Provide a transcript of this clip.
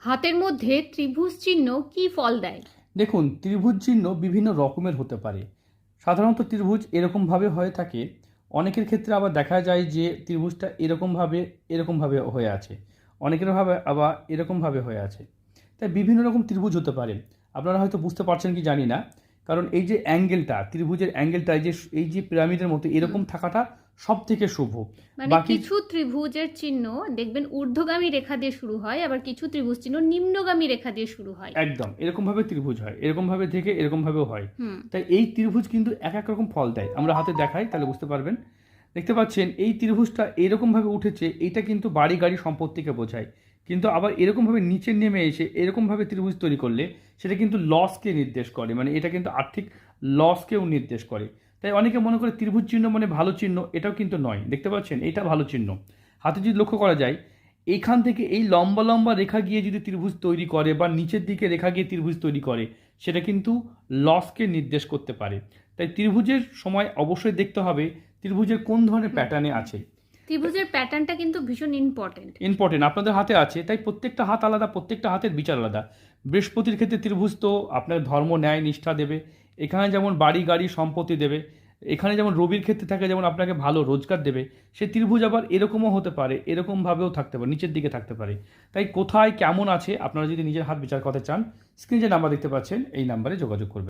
হাতের মধ্যে ত্রিভুজ চিহ্ন কি ফল দেয়? দেখুন, ত্রিভুজ চিহ্ন বিভিন্ন রকমের হতে পারে। সাধারণত ত্রিভুজ এরকমভাবে হয়ে থাকে। অনেকের ক্ষেত্রে আবার দেখা যায় যে ত্রিভুজটা এরকমভাবে এরকমভাবে হয়ে আছে। অনেকের ভাবে আবার এরকমভাবে হয়ে আছে। তাই বিভিন্ন রকম ত্রিভুজ হতে পারে। আপনারা হয়তো বুঝতে পারছেন কি জানি না। কারণ এই যে অ্যাঙ্গেলটা, ত্রিভুজের অ্যাঙ্গেলটা, এই যে এই যে পিরামিডের মতো এরকম থাকাটা সব থেকে শুভ। মানে কিছু ত্রিভুজের চিহ্ন দেখবেন ঊর্ধ্বগামী রেখা দিয়ে শুরু হয় আবার কিছু ত্রিভুজ চিহ্ন নিম্নগামী রেখা দিয়ে শুরু হয়। একদম। এরকমভাবে ত্রিভুজ হয় এরকমভাবে থেকে এরকমভাবেও হয়। তাই এই ত্রিভুজ কিন্তু এক এক রকম ফল দেয়। আমরা হাতে দেখাই তাহলে বুঝতে পারবেন। দেখতে পাচ্ছেন এই ত্রিভুজটা এরকমভাবে উঠেছে এটা কিন্তু বাড়ি গাড়ি সম্পত্তিকে বোঝায়। কিন্তু আবার এরকমভাবে নিচে নেমে এসে এরকমভাবে ত্রিভুজ তৈরি করলে সেটা কিন্তু লসকে নির্দেশ করে। মানে এটা কিন্তু আর্থিক লসকেও নির্দেশ করে। তাই অনেকে মনে করে ত্রিভুজ চিহ্ন মানে ভালো চিহ্ন এটাও কিন্তু নয়। দেখতে পাচ্ছেন? এটা ভালো চিহ্ন। হাতে যদি লক্ষ্য করা যায় এইখান থেকে এই লম্বা লম্বা রেখা গিয়ে যদি ত্রিভুজ তৈরি করে বা নিচের দিকে রেখা গিয়ে ত্রিভুজ তৈরি করে সেটা কিন্তু লসকে নির্দেশ করতে পারে। তাই ত্রিভুজের সময় অবশ্যই দেখতে হবে ত্রিভুজের কোন ধরনের প্যাটার্নে আছে। ত্রিভুজের প্যাটার্নটা কিন্তু ভীষণ ইম্পর্টেন্ট ইম্পর্টেন্ট আপনাদের হাতে আছে তাই প্রত্যেকটা হাত আলাদা প্রত্যেকটা হাতের বিচার আলাদা। বৃহস্পতির ক্ষেত্রে ত্রিভুজ তো আপনার ধর্ম ন্যায় নিষ্ঠা দেবে। এখানে যেমন বাড়ি গাড়ি সম্পত্তি দেবে এখানে যেমন রবির ক্ষেত্রে থাকে, যেমন আপনাকে ভালো রোজগার দেবে, সে ত্রিভুজ আবার এরকমও হতে পারে, এরকমভাবেও থাকতে পারে, নিচের দিকে থাকতে পারে। তাই কোথায় কেমন আছে, আপনারা যদি নিজের হাত বিচার করতে চান স্ক্রিনে যে নাম্বার দেখতে পাচ্ছেন, এই নাম্বারে যোগাযোগ করবেন।